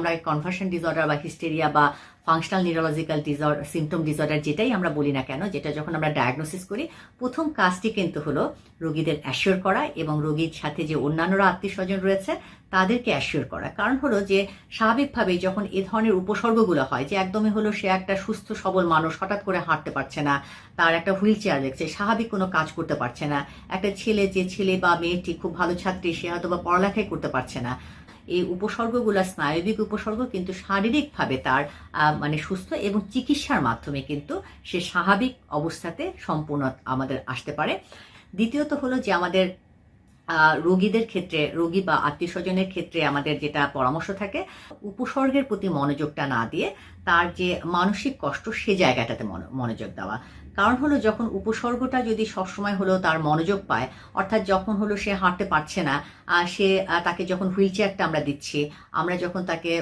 আমরা conversion disorder বা hysteria বা functional neurological disorder symptom disorder যেটাই আমরা বলি না কেন, যেটা যখন আমরা ডায়াগনোসিস করি, প্রথম কাজটি কিন্তু হলো রোগীদের অ্যাসিওর করা এবং রোগীর সাথে যে অন্যান্যরা আত্মীয় স্বজন রয়েছে, তাদেরকে অ্যাসিওর করা। কারণ হলো যে স্বাভাবিকভাবেই যখন এ ধরনের উপসর্গগুলো হয়, যে একদমই হলো সে একটা সুস্থ, সবল মানুষ, হঠাৎ করে হাঁটতে পারছে না, তার একটা হুইল চেয়ার দেখছে স্বাভাবিক কোনো কাজ করতে পারছে না, একটা ছেলে, যে ছেলে বা মেয়েটি খুব ভালো ছাত্রী, সে হয়তো বা পড়ালেখাই করতে পারছে না এই উপসর্গগুলো স্নায়বিক উপসর্গ, কিন্তু শারীরিকভাবে তার মানে সুস্থ এবং চিকিৎসার মাধ্যমে কিন্তু সে স্বাভাবিক অবস্থাতে সম্পূর্ণ আমাদের আসতে পারে। দ্বিতীয়ত হলো যে আমাদের রোগীদের ক্ষেত্রে, রোগী বা আত্মীয় স্বজনের ক্ষেত্রে আমাদের যেটা পরামর্শ থাকে, উপসর্গের প্রতি মনোযোগটা না দিয়ে তার যে মানসিক কষ্ট সে জায়গাটাতে মনো- মনোযোগ দেওয়া। কারণ হলো যখন উপসর্গটা যদি সবসময় হলো তার মনোযোগ পায়, অর্থাৎ যখন হলো সে হাঁটতে পারছে না সে তাকে যখন হুইল চেয়ারটা আমরা দিচ্ছি, আমরা যখন তাকে